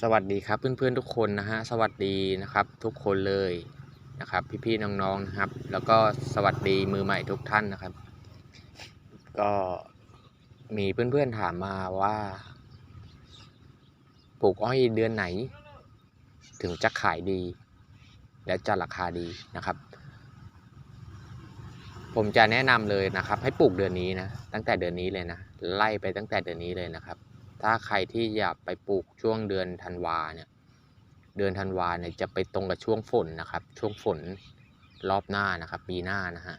สวัสดีครับเพื่อนๆทุกคนนะฮะสวัสดีนะครับทุกคนเลยนะครับ พี่ๆน้องๆนะครับ แล้วก็สวัสดีมือใหม่ทุกท่านนะครับ ก็มีเพื่อนๆถามมาว่าปลูกอ้อยเดือนไหน ถึงจะขายดี และจะราคาดีนะครับ ผมจะแนะนำเลยนะครับ ให้ปลูกเดือนนี้นะตั้งแต่เดือนนี้เลยนะไล่ไปตั้งแต่เดือนนี้เลยนะครับ ถ้าใครที่อยากไปปลูกช่วงเดือนธันวาเนี่ย เดือนธันวาเนี่ยจะไปตรงกับช่วงฝนนะครับ ช่วงฝนรอบหน้านะครับ ปีหน้านะฮะ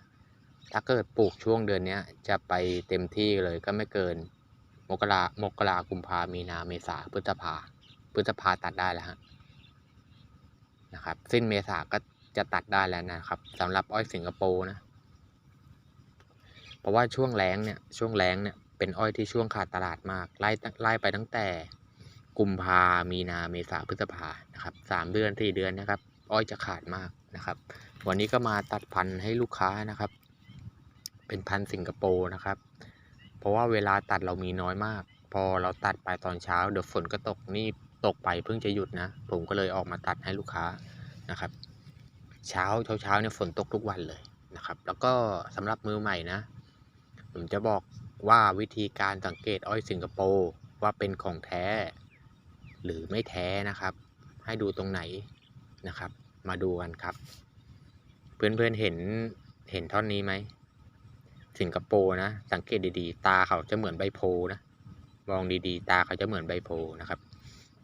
ถ้าเกิดปลูกช่วงเดือนเนี้ยจะไปเต็มที่เลยก็ไม่เกิน มกรามกรากุมภามีนาเมษาพฤษภาพฤษภาตัดได้แล้วฮะนะครับสิ้นเมษาก็จะตัดได้แล้วนะครับสำหรับอ้อยสิงคโปร์นะ เพราะว่าช่วงแล้งเนี่ยช่วงแล้งเนี่ย เป็นอ้อยที่ช่วงขาดตลาดมากไล่ไล่ไปตั้งแต่กุมภามีนาเมษาพฤษภานะครับสามเดือนสี่เดือนนะครับ อ้อยจะขาดมากนะครับ วันนี้ก็มาตัดพันธุ์ให้ลูกค้านะครับ เป็นพันธุ์สิงคโปร์นะครับ เพราะว่าเวลาตัดเรามีน้อยมาก พอเราตัดไปตอนเช้าเดี๋ยวฝนก็ตกนี่ตกไปเพิ่งจะหยุดนะ ผมก็เลยออกมาตัดให้ลูกค้านะครับ เช้าเช้าเช้าเนี่ยฝนตกทุกวันเลยนะครับ แล้วก็สำหรับมือใหม่นะ ผมจะบอก ว่าวิธีการสังเกตอ้อยสิงคโปร์ว่าเป็นของแท้ หรือไม่แท้นะครับ ให้ดูตรงไหนนะครับ มาดูกันครับ เพื่อนๆเห็นเห็นท่อนนี้ไหมสิงคโปร์นะ สังเกตดีๆ ตาเขาจะเหมือนใบโพนะมองดีๆ ตาเขาจะเหมือนใบโพนะครับ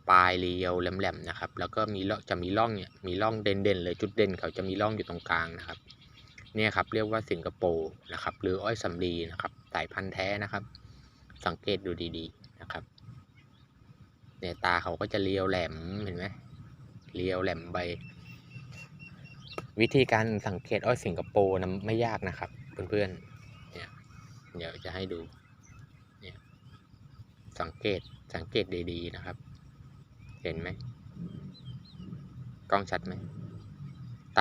ปลายเรียวแหลมๆนะครับ แล้วก็มีจะมีร่องเนี่ยมีร่องเด่นๆเลยจุดเด่นเขาจะมีร่องอยู่ตรงกลางนะครับ เนี่ยครับเรียกว่าสิงคโปร์นะครับ หรืออ้อยสำลีนะครับสายพันธุ์แท้นะครับ สังเกตดูดีๆนะครับเนี่ยตาเขาก็จะเรียวแหลมเห็นไหมเรียวแหลมใบ วิธีการสังเกตอ้อยสิงคโปร์นะไม่ยากนะครับ เพื่อนๆเนี่ยเดี๋ยวจะให้ดูเนี่ยสังเกตสังเกตดีๆนะครับ เห็นไหมกล้องชัดไหม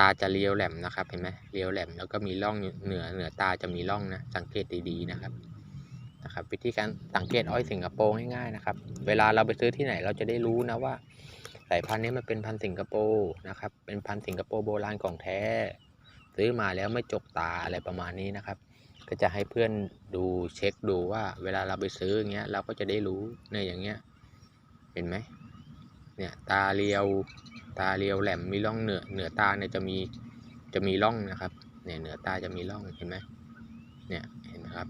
าจะเรียวแหลมนะครับเห็นไหมเรียวแหลมแล้วก็มีร่องเหนือเหนือตาจะมีร่องนะสังเกตดีๆนะครับนะครับ วิธีการสังเกตอ้อยสิงคโปร์ง่ายๆนะครับ เวลาเราไปซื้อที่ไหนเราจะได้รู้นะว่าสายพันธุ์นี้มันเป็นพันธุ์สิงคโปร์นะครับเป็นพันธุ์สิงคโปร์โบราณของแท้ ซื้อมาแล้วไม่จกตาอะไรประมาณนี้นะครับ ก็จะให้เพื่อนดูเช็คดูว่า เวลาเราไปซื้ออย่างเงี้ยเราก็จะได้รู้เนี่ยอย่างเงี้ยเห็นไหม เนี่ยตาเรียวตาเรียวแหลมมีร่องเหนือเหนือตาเนี่ยจะมีจะมีร่องนะครับเนี่ยเหนือตาจะมีร่องเห็นไหมเนี่ยเห็นไหมครับ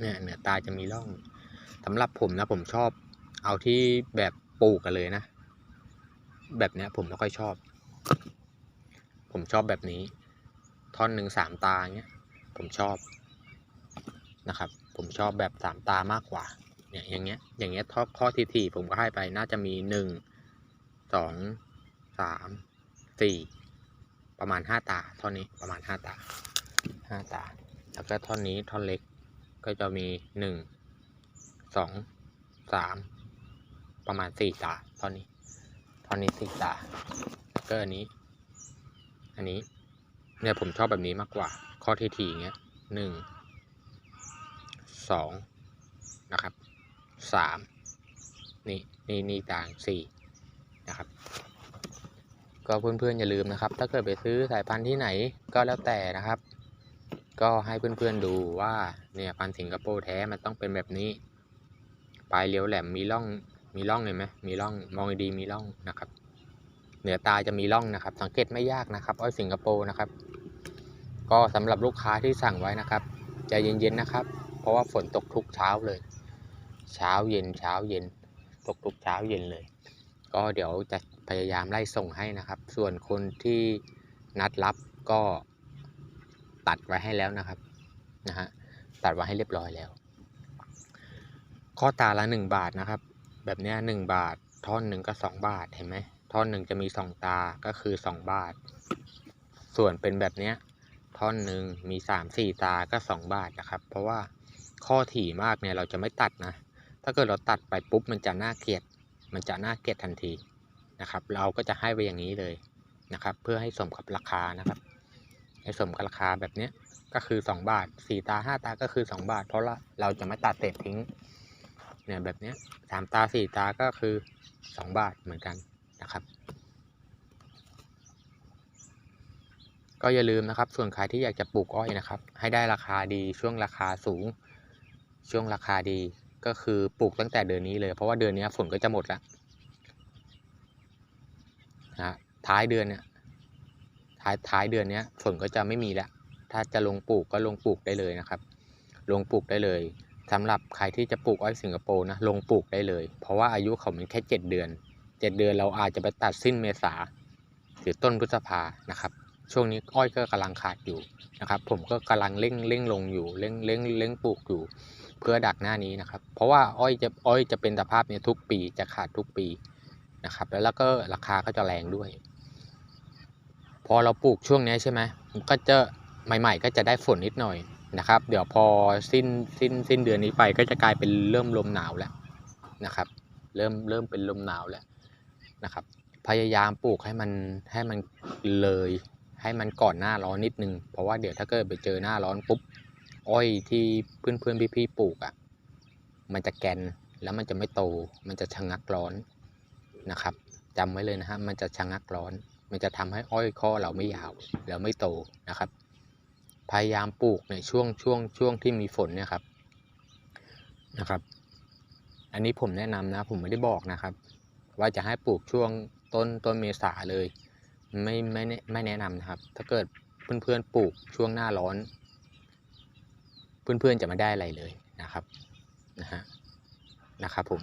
เนี่ยเหนือตาจะมีร่องสำหรับผมนะผมชอบ เอาที่แบบปลูกกันเลยนะ แบบเนี้ยผมไม่ค่อยชอบ ผมชอบแบบนี้ ท่อนหนึ่งสามตาเงี้ยผมชอบนะครับ ผมชอบแบบสามตามากกว่า เนี่ยอย่างเงี้ยอย่างเงี้ยข้อข้อที่สี่ผมก็ให้ไปน่าจะมีหนึ่งสองสามสี่ประมาณห้าตาท่อนนี้ประมาณห้าตาห้าตา แล้วก็ท่อนนี้ท่อนเล็กก็จะมีหนึ่งสองสามประมาณสี่ตาท่อนนี้ท่อนนี้สี่ตาแล้วก็อันนี้ อันนี้เนี่ยผมชอบแบบนี้มากกว่า ข้อที่ทีเงี้ยหนึ่งสองนะครับ สามนี่นี่นี่ต่างสี่นะครับ ก็เพื่อนๆอย่าลืมนะครับ ถ้าเกิดไปซื้อสายพันธุ์ที่ไหนก็แล้วแต่นะครับ ก็ให้เพื่อนๆดูว่าเนี่ยพันธุ์สิงคโปร์แท้มันต้องเป็นแบบนี้ ปลายเลี้ยวแหลมมีร่องมีร่องเห็นไหมมีร่องมองดีมีร่องนะครับ เหนือตาจะมีร่องนะครับ สังเกตไม่ยากนะครับอ้อยสิงคโปร์นะครับ ก็สำหรับลูกค้าที่สั่งไว้นะครับใจเย็นๆนะครับ เพราะว่าฝนตกทุกเช้าเลย เช้าเย็นเช้าเย็นตกทุกเช้าเย็นเลย ก็เดี๋ยวจะพยายามไล่ส่งให้นะครับ ส่วนคนที่นัดรับก็ตัดไว้ให้แล้วนะครับนะฮะตัดไว้ให้เรียบร้อยแล้ว ข้อตาละหนึ่งบาทนะครับ แบบเนี้ยหนึ่งบาท ท่อนหนึ่งก็สองบาทเห็นไหมท่อนหนึ่งจะมีสองตาก็คือสองบาท ส่วนเป็นแบบเนี้ยท่อนหนึ่งมีสามสี่ตาก็สองบาทนะครับ เพราะว่าข้อถี่มากเนี่ยเราจะไม่ตัดนะ ถ้าเกิดเราตัดไปปุ๊บมันจะน่าเกลียด มันจะน่าเกลียดทันทีนะครับ เราก็จะให้ไปอย่างนี้เลยนะครับ เพื่อให้สมกับราคานะครับ ให้สมกับราคาแบบนี้ก็คือ 2 บาท 4 ตา 5 ตาก็คือ 2 บาท เพราะเราเราจะไม่ตัดเศษทิ้งเนี่ยแบบนี้สามตาสี่ตาก็คือสองบาทเหมือนกันนะครับ ก็อย่าลืมนะครับ ส่วนใครที่อยากจะปลูกอ้อยนะครับ ให้ได้ราคาดีช่วงราคาสูง ช่วงราคาดี ก็คือปลูกตั้งแต่เดือนนี้เลยเพราะว่าเดือนนี้ฝนก็จะหมดแล้วนะท้ายเดือนเนี่ยท้ายท้ายเดือนเนี้ยฝนก็จะไม่มีแล้วถ้าจะลงปลูกก็ลงปลูกได้เลยนะครับ ลงปลูกได้เลยสำหรับใครที่จะปลูกอ้อยสิงคโปร์นะลงปลูกได้เลย เพราะว่าอายุเขามันแค่เจ็ดเดือนเจ็ดเดือนเราอาจจะไปตัดสิ้นเมษาหรือต้นพฤษภานะครับช่วงนี้อ้อยก็กำลังขาดอยู่นะครับ ผมก็กำลังเร่งเร่งลงอยู่เร่งเร่งเร่งปลูกอยู่ เพื่อดักหน้านี้นะครับ เพราะว่าอ้อยจะอ้อยจะเป็นสภาพเนี้ยทุกปีจะขาดทุกปีนะครับแล้วแล้วก็ราคาก็จะแรงด้วย พอเราปลูกช่วงนี้ใช่ไหมก็จะใหม่ ๆ ก็จะได้ฝนนิดหน่อยนะครับ เดี๋ยวพอสิ้นสิ้นสิ้นเดือนนี้ไปก็จะกลายเป็นเริ่มลมหนาวแล้วนะครับ เริ่มเริ่มเป็นลมหนาวแล้วนะครับ พยายามปลูกให้มันให้มันเลยให้มันก่อนหน้าร้อนนิดนึง เพราะว่าเดี๋ยวถ้าเกิดไปเจอหน้าร้อนปุ๊บ อ้อยที่เพื่อนเพื่อนๆพี่ๆปลูกอะ่ะ มันจะแกนแล้วมันจะไม่โต มันจะชะงักร้อนนะครับจำไว้เลยนะฮะ มันจะชะงักร้อน มันจะทำให้อ้อยข้อเราไม่ยาวแล้วไม่โตนะครับ พยายามปลูกในช่วงช่วงช่วงที่มีฝนเนี่ยครับนะครับ อันนี้ผมแนะนำนะ ผมไม่ได้บอกนะครับ ว่าจะให้ปลูกช่วงต้นต้นเมษาเลย ไม่ไม่ไม่แนะนำนะครับ ถ้าเกิดเพื่อนๆปลูกช่วงหน้าร้อน เพื่อนๆจะไม่ได้อะไรเลยนะครับนะฮะนะครับผม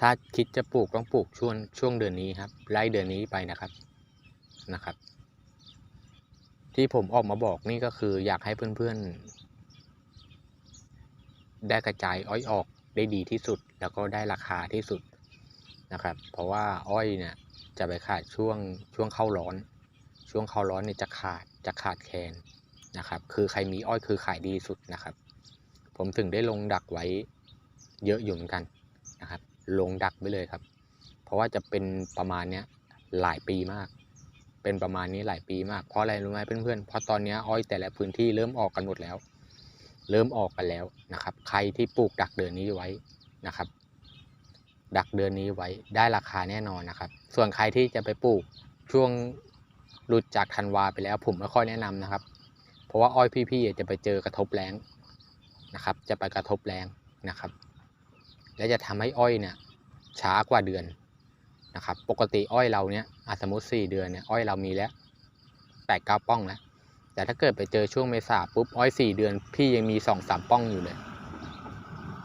ถ้าคิดจะปลูกต้องปลูกช่วงช่วงเดือนนี้ครับไล่เดือนนี้ไปนะครับนะครับ ที่ผมออกมาบอกนี่ก็คืออยากให้เพื่อนๆ ได้กระจายอ้อยออกได้ดีที่สุด แล้วก็ได้ราคาที่สุดนะครับ เพราะว่าอ้อยเนี่ยจะไปขาดช่วงช่วงเข้าร้อน ช่วงเข้าร้อนเนี่ยจะขาดจะขาดแคลน นะครับ คือใครมีอ้อยคือขายดีสุดนะครับ ผมถึงได้ลงดักไว้เยอะอยู่เหมือนกันนะครับ ลงดักไว้เลยครับ เพราะว่าจะเป็นประมาณเนี้ยหลายปีมาก เป็นประมาณนี้หลายปีมาก เพราะอะไรรู้ไหมเพื่อนๆ เพราะตอนนี้อ้อยแต่ละพื้นที่เริ่มออกกันหมดแล้ว เริ่มออกกันแล้วนะครับ ใครที่ปลูกดักเดือนนี้ไว้นะครับ ดักเดือนนี้ไว้ได้ราคาแน่นอนนะครับ ส่วนใครที่จะไปปลูกช่วงหลุดจากธันวาไปแล้วผมไม่ค่อยแนะนำนะครับ ราะว่าอ้อยพี่ๆจะไปเจอกระทบแรงนะครับ จะไปกระทบแรงนะครับ และจะทำให้อ้อยเนี่ยช้ากว่าเดือนนะครับ ปกติอ้อยเราเนี่ยสมมติ4เดือนเนี่ยอ้อยเรามีแล้วแปดเก้าป้องแล้วแต่ถ้าเกิดไปเจอช่วงเมษาปุ๊บอ้อย4เดือน พี่ยังมี2อสามป้องอยู่เลย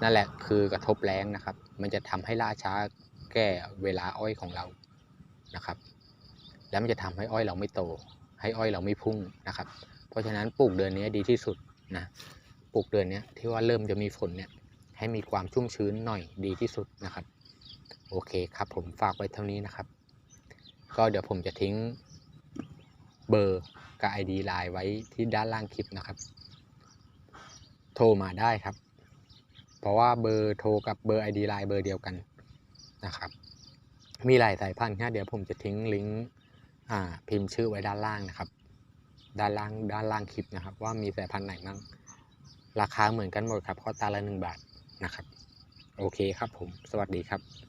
นั่นแหละคือกระทบแรงนะครับ มันจะทำให้ล่าช้าแก้เวลาอ้อยของเรานะครับ แล้วมันจะทำให้อ้อยเราไม่โต ให้อ้อยเราไม่พุ่งนะครับ เพราะฉะนั้นปลูกเดือนนี้ดีที่สุดนะปลูกเดือนนี้ที่ว่าเริ่มจะมีฝนเนี่ยให้มีความชุ่มชื้นหน่อยดีที่สุดนะครับ โอเคครับผมฝากไว้เท่านี้นะครับ ก็เดี๋ยวผมจะทิ้งเบอร์กับ ID ไลน์ไว้ที่ด้านล่างคลิปนะครับ โทรมาได้ครับ เพราะว่าเบอร์โทรกับเบอร์ ID ไลน์เบอร์เดียวกันนะครับ มีหลายสายพันธุ์ครับเดี๋ยวผมจะทิ้งลิงก์พิมพ์ชื่อไว้ด้านล่างนะครับ ด้านล่างด้านล่างคลิปนะครับ ว่ามีสายพันธุ์ไหนบ้างราคาเหมือนกันหมดครับข้อตาละหนึ่งบาทนะครับ โอเคครับผม สวัสดีครับ